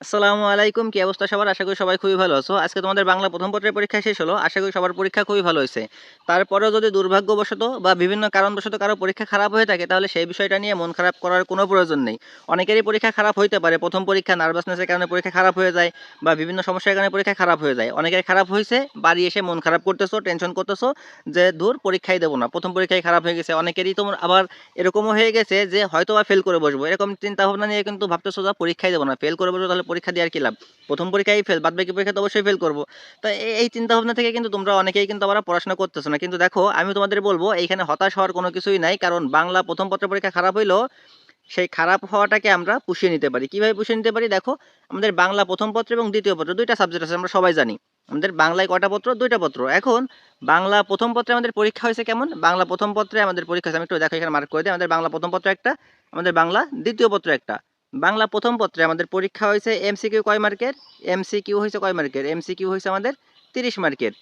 আসসালামু আলাইকুম। কি অবস্থা সবার? আশা করি সবাই খুবই ভালো আছো। আজকে তোমাদের বাংলা প্রথম পত্রের পরীক্ষা শেষ হলো। আশা করি সবার পরীক্ষা খুবই ভালো হয়েছে। তারপরেও যদি দুর্ভাগ্যবশত বা বিভিন্ন কারণবশত কারও পরীক্ষা খারাপ হয়ে থাকে, তাহলে সেই বিষয়টা নিয়ে মন খারাপ করার কোনো প্রয়োজন নেই। অনেকেরই পরীক্ষা খারাপ হইতে পারে। প্রথম পরীক্ষা নার্ভাসনেসের কারণে পরীক্ষা খারাপ হয়ে যায় বা বিভিন্ন সমস্যার কারণে পরীক্ষা খারাপ হয়ে যায়। অনেকের খারাপ হয়েছে, বাড়ি এসে মন খারাপ করতেছো টেনশন করতেছো যে, দূর, পরীক্ষাই দেবো না। প্রথম পরীক্ষায় খারাপ হয়ে গেছে। অনেকেরই তোমার আবার এরকমও হয়ে গেছে যে হয়তো বা ফেল করে বসবো। এরকম চিন্তা ভাবনা নিয়ে কিন্তু ভাবতেছো যে, পরীক্ষাই দেবো না। ফেল করে বসবো, তাহলে পরীক্ষা দেওয়ার কি লাভ? প্রথম পরীক্ষায় ফেল বাদ বাকি পরীক্ষা তো অবশ্যই ফেল করব। তো এই- এই চিন্তা ভাবনা থেকে কিন্তু তোমরা অনেকেই কিন্তু আবার পড়াশোনা করতেছো না। কিন্তু দেখো, আমি তোমাদের বলব, এইখানে হতাশ হওয়ার কোনো কিছুই নাই, কারণ বাংলা প্রথম পত্র পরীক্ষা খারাপ হইলেও সেই খারাপ হওয়াটাকে আমরা পুষিয়ে নিতে পারি। কীভাবে পুষিয়ে নিতে পারি? দেখো, আমাদের বাংলা প্রথম পত্র এবং দ্বিতীয় পত্র, দুইটা সাবজেক্ট আছে, আমরা সবাই জানি। আমাদের বাংলায় কটা পত্র? দুইটা পত্র। এখন বাংলা প্রথম পত্রে আমাদের পরীক্ষা হয়েছে কেমন? বাংলা প্রথম পত্রে আমাদের পরীক্ষা হয়েছে, আমি একটু দেখো এখানে মার্ক করে দিই, আমাদের বাংলা প্রথম পত্র একটা, আমাদের বাংলা দ্বিতীয় পত্র একটা। বাংলা প্রথম পত্রে আমাদের পরীক্ষা হয়েছে এমসিকিউ কয় মার্কের? এমসিকিউ হয়েছে কয় মার্কের? এমসিকিউ হয়েছে আমাদের তিরিশ মার্কের।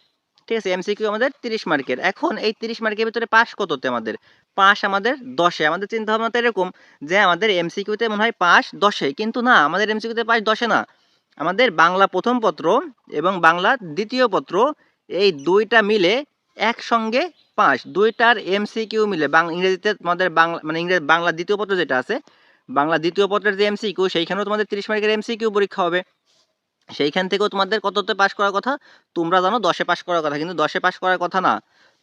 ঠিক আছে এমসিকিউ আমাদের তিরিশ মার্কের। এখন এই তিরিশ মার্কের ভিতরে পাস কততে আমাদের? পাস আমাদের দশে। আমাদের চিন্তা ভাবনা তো এরকম যে আমাদের এমসিকিউতে মনে হয় পাস দশে, কিন্তু না, আমাদের এমসিকিউতে পাস দশে না। আমাদের বাংলা প্রথম পত্র এবং বাংলা দ্বিতীয় পত্র এই দুইটা মিলে একসঙ্গে পাস দুইটার এমসিকিউ মিলে ইংরেজিতে আমাদের বাংলা মানে ইংরেজি বাংলা দ্বিতীয় পত্র যেটা আছে বাংলা দ্বিতীয় পত্রের যে এমসিকিউ সেইখানেও তোমাদের তিরিশ মার্কের এমসিকিউ পরীক্ষা হবে। সেইখান থেকেও তোমাদের কততে পাশ করার কথা? তোমরা জানো দশে পাশ করার কথা, কিন্তু দশে পাশ করার কথা না।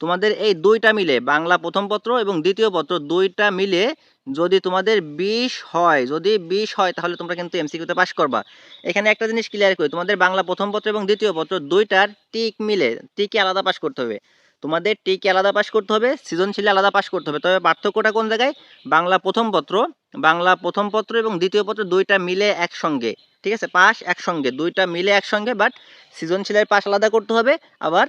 তোমাদের এই দুইটা মিলে, বাংলা প্রথম পত্র এবং দ্বিতীয় পত্র, দুইটা মিলে যদি তোমাদের বিশ হয়, যদি বিশ হয়, তাহলে তোমরা কিন্তু এমসিকিউতে পাস করবা। এখানে একটা জিনিস ক্লিয়ার করি, তোমাদের বাংলা প্রথম পত্র এবং দ্বিতীয় পত্র দুইটার টিক মিলে টিকে আলাদা পাশ করতে হবে। তোমাদের টিকে আলাদা পাশ করতে হবে, সৃজনশীলে আলাদা পাশ করতে হবে। তবে পার্থক্যটা কোন জায়গায়? বাংলা প্রথম পত্র, বাংলা প্রথম পত্র এবং দ্বিতীয় পত্র দুইটা মিলে একসঙ্গে, ঠিক আছে? পাস একসঙ্গে, দুইটা মিলে একসঙ্গে বাট সৃজনশীলের পাশ আলাদা করতে হবে, আবার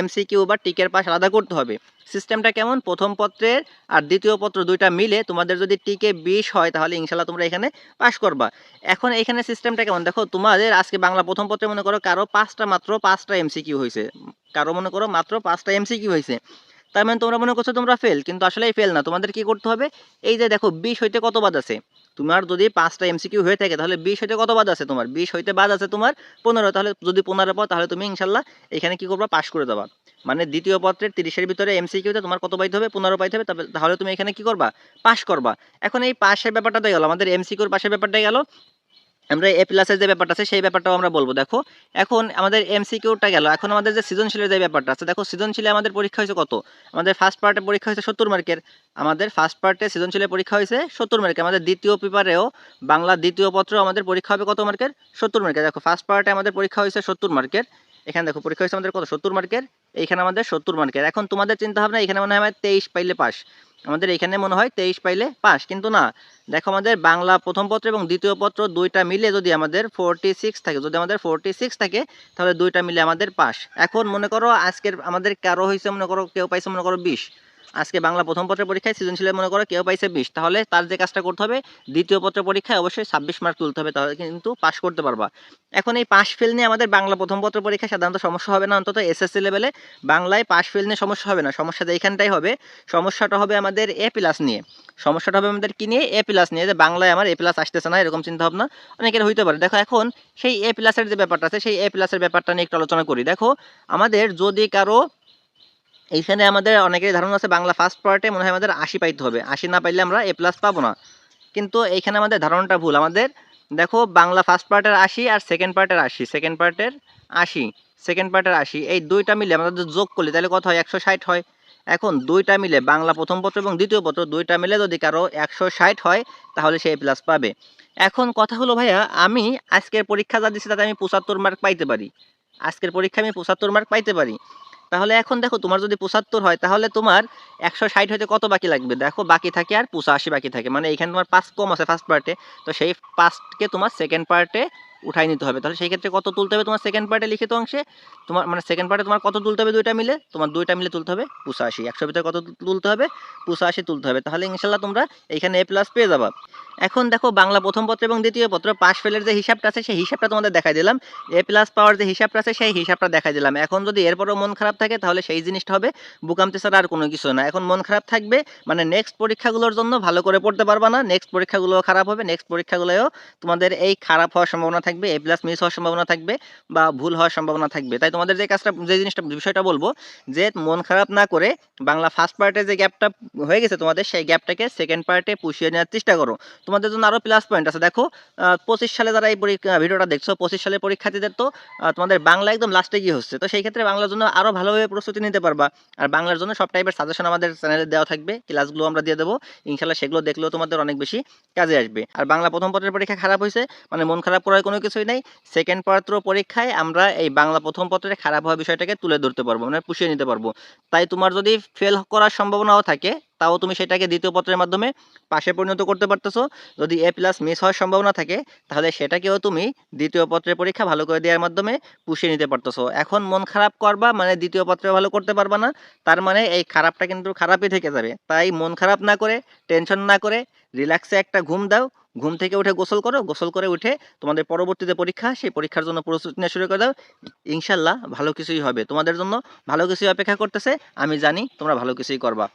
এমসিকিউ বা টিকের পাশ আলাদা করতে হবে। সিস্টেমটা কেমন? প্রথম পত্রের আর দ্বিতীয় পত্র দুইটা মিলে তোমাদের যদি টিকে বিশ হয়, তাহলে ইনশাল্লাহ তোমরা এখানে পাশ করবা। এখন এখানে সিস্টেমটা কেমন? দেখো, তোমাদের আজকে বাংলা প্রথম পত্রে মনে করো কারও পাঁচটা মাত্র পাঁচটা এমসিকিউ হয়েছে কারও মনে করো মাত্র পাঁচটা এমসিকিউ হয়েছে। তার মানে তোমরা মনে করছ তোমরা ফেল কিন্তু আসলেই ফেল না। তোমাদের কি করতে হবে? এই যে দেখো, বিশ হইতে কত বাদ আছে? তোমার যদি পাঁচটা এমসিকিউ হয়ে থাকে, তাহলে বিশ হইতে কত বাদ আছে তোমার? বিশ হইতে বাদ আছে তোমার পনেরো। তাহলে যদি পনেরো পাও, তাহলে তুমি ইনশাল্লাহ এখানে কি করবা? পাশ করে দেবা। মানে দ্বিতীয় পত্রের তিরিশের ভিতরে এমসিকিউতে তোমার কত পাইতে হবে? পনেরো পাইতে হবে। তাহলে তুমি এখানে কি করবা? পাশ করবা। এখন এই পাশের ব্যাপারটা গেল আমাদের এমসিকিউর পাশের ব্যাপারটা গেল। আমরা এ প্লাসের যে ব্যাপারটা আছে, সেই ব্যাপারটাও আমরা বলব। দেখো, এখন আমাদের এমসিকিউটা গেল। এখন আমাদের যে সৃজনশীলের যে ব্যাপারটা আছে, দেখো, সৃজনশীলে আমাদের পরীক্ষা হয়েছে কত? আমাদের ফার্স্ট পার্টে পরীক্ষা হয়েছে সত্তর মার্কের আমাদের ফার্স্ট পার্টে সৃজনশীলের পরীক্ষা হয়েছে সত্তর মার্কের আমাদের দ্বিতীয় পেপারেও বাংলা দ্বিতীয় পত্র আমাদের পরীক্ষা হবে কত মার্কের সত্তর মার্কের দেখো ফার্স্ট পার্টে আমাদের পরীক্ষা হয়েছে সত্তর মার্কের এখানে দেখো, পরীক্ষা হয়েছে আমাদের কত? সত্তর মার্কের এইখানে আমাদের সত্তর মার্কের এখন তোমাদের চিন্তা ভাবনা এখানে মনে হয় আমার তেইশ পাইলে পাস। আমাদের এখানে মনে হয় তেইশ পাইলে পাস, কিন্তু না। দেখো আমাদের বাংলা প্রথম পত্র এবং দ্বিতীয় পত্র দুইটা মিলে যদি আমাদের ফোরটি সিক্স থাকে, যদি আমাদের ফোরটি সিক্স থাকে, তাহলে দুইটা মিলে আমাদের পাস। এখন মনে করো আজকের আমাদের কারও হয়েছে মনে করো, কেউ পাইছে মনে করো বিশ। আজকে বাংলা প্রথম পত্রের পরীক্ষায় সৃজনশীলের মনে করো কেউ পাইছে বিশ, তাহলে তার যে কাজটা করতে হবে, দ্বিতীয় পত্রের পরীক্ষায় অবশ্যই ছাব্বিশ মার্ক তুলতে হবে, তাহলে কিন্তু পাস করতে পারবা। এখন এই পাস ফেল নিয়ে আমাদের বাংলা প্রথম পত্র পরীক্ষায় সাধারণত সমস্যা হবে না, অন্তত এসএসসি লেভেলে বাংলায় পাস ফেল নিয়ে সমস্যা হবে না, সমস্যা এইখানটাই হবে, সমস্যাটা হবে আমাদের এ প্লাস নিয়ে। সমস্যাটা হবে আমাদের কি নিয়ে? এ প্লাস নিয়ে। যে বাংলায় আমার এ প্লাস আসতেছে না, এরকম চিন্তা ভাবনা অনেকের হইতে পারে। দেখো এখন সেই এ প্লাসের যে ব্যাপারটা আছে, সেই এ প্লাসের ব্যাপারটা নিয়ে একটু আলোচনা করি। দেখো, আমাদের যদি কারও এইখানে আমাদের অনেকের ধারণা আছে, বাংলা ফার্স্ট পার্টে মনে হয় আমাদের আশি পাইতে হবে। আশি না পাইলে আমরা এ প্লাস পাবো না। কিন্তু এইখানে আমাদের ধারণাটা ভুল। আমাদের, দেখো, বাংলা ফার্স্ট পার্টের আশি আর সেকেন্ড পার্টের আশি। সেকেন্ড পার্টের আশি সেকেন্ড পার্টের আশি, এই দুইটা মিলে আমাদের যোগ করলে তাহলে কত হয়? একশো ষাট হয়। এখন দুইটা মিলে বাংলা প্রথম পত্র এবং দ্বিতীয় পত্র, দুইটা মিলে যদি কারও একশো ষাট হয়, তাহলে সে এ প্লাস পাবে। এখন কথা হলো, ভাইয়া, আমি আজকের পরীক্ষা যা দিচ্ছি তাতে আমি পঁচাত্তর মার্ক পাইতে পারি। আজকের পরীক্ষা আমি পঁচাত্তর মার্ক পাইতে পারি। তাহলে এখন দেখো তোমার যদি পঁচাত্তর হয়, তাহলে তোমার একশো ষাট হইতে কত বাকি লাগবে? দেখো, বাকি থাকে আর পঁচাশি বাকি থাকে। মানে এখানে তোমার পাঁচ কম আছে ফার্স্ট পার্টে তো সেই পাঁচকে তোমার সেকেন্ড পার্টে উঠাই নিতে হবে। তাহলে সেই ক্ষেত্রে কত তুলতে হবে তোমার সেকেন্ড পার্টে লিখিত অংশে? তোমার মানে সেকেন্ড পার্টে তোমার কত তুলতে হবে দুইটা মিলে? তোমার দুইটা মিলে তুলতে হবে পঁচাশি একশো ভিতরে কত তুলতে হবে? পঁচাশি তুলতে হবে। তাহলে ইনশাল্লাহ তোমরা এইখানে এ প্লাস পেয়ে যাবা। এখন দেখো বাংলা প্রথম পত্র এবং দ্বিতীয় পত্র পাস ফেলের যে হিসাবটা আছে, সেই হিসাবটা তোমাদের দেখাই দিলাম। এ প্লাস পাওয়ার যে হিসাবটা আছে, সেই হিসাবটা দেখাই দিলাম। এখন যদি এরপরও মন খারাপ থাকে, তাহলে সেই জিনিসটা হবে বুকামতে ছাড়া আর কোনো কিছু না। এখন মন খারাপ থাকবে মানে নেক্সট পরীক্ষাগুলোর জন্য ভালো করে পড়তে পারবা না। নেক্সট পরীক্ষাগুলো খারাপ হবে নেক্সট পরীক্ষাগুলোও তোমাদের এই খারাপ হওয়ার সম্ভাবনা থাকবে থাকবে এ প্লাস মিস হওয়ার সম্ভাবনা থাকবে বা ভুল হওয়ার সম্ভাবনা থাকবে। তাই তোমাদের যে কাজটা, যে জিনিসটা, বিষয়টা বলব, যে মন খারাপ না করে বাংলা ফার্স্ট পার্টে যে গ্যাপটা হয়ে গেছে তোমাদের, সেই গ্যাপটাকে সেকেন্ড পার্টে পুষিয়ে নেওয়ার চেষ্টা করো। তোমাদের জন্য আরও প্লাস পয়েন্ট আছে। দেখো পঁচিশ সালে যারা এই পরীক্ষা, ভিডিওটা দেখছ, পঁচিশ সালের পরীক্ষার্থীদের তো তোমাদের বাংলা একদম লাস্টে গিয়ে হচ্ছে। তো সেই ক্ষেত্রে বাংলার জন্য আরও ভালোভাবে প্রস্তুতি নিতে পারবা। আর বাংলার জন্য সব টাইপের সাজেশন আমাদের চ্যানেলে দেওয়া থাকবে। ক্লাসগুলো আমরা দিয়ে দেবো। ইনশাল্লাহ সেগুলো দেখলেও তোমাদের অনেক বেশি কাজে আসবে। আর বাংলা প্রথম পত্রের পরীক্ষা খারাপ হয়েছে মানে মন খারাপ করার কোনো কিছুই নেই। সেকেন্ড পত্র পরীক্ষায় আমরা এই বাংলা প্রথম পত্রে খারাপ হওয়া বিষয়টাকে তুলে ধরতে পারব মানে পুষিয়ে নিতে পারব। তাই তোমার যদি ফেল করার সম্ভাবনাও থাকে, তাও তুমি সেটাকে দ্বিতীয় পত্রের মাধ্যমে পাশে পরিণত করতে পারতেছো। যদি এ প্লাস মিস হওয়ার সম্ভাবনা থাকে, তাহলে সেটাকেও তুমি দ্বিতীয় পত্রের পরীক্ষা ভালো করে দেওয়ার মাধ্যমে পুষিয়ে নিতে পারতেছো। এখন মন খারাপ করবা মানে দ্বিতীয় পত্রে ভালো করতে পারবা না। তার মানে এই খারাপটা কিন্তু খারাপই থেকে যাবে। তাই মন খারাপ না করে টেনশন না করে রিল্যাক্সে একটা ঘুম দাও। ঘুম থেকে উঠে গোসল করো, গোসল করে উঠে তোমাদের পরবর্তীতে পরীক্ষা, সেই পরীক্ষার জন্য প্রস্তুতি নেওয়া শুরু করে দাও। ইনশাল্লাহ ভালো কিছুই হবে। তোমাদের জন্য ভালো কিছুই অপেক্ষা করতেছে, আমি জানি তোমরা ভালো কিছুই করবা।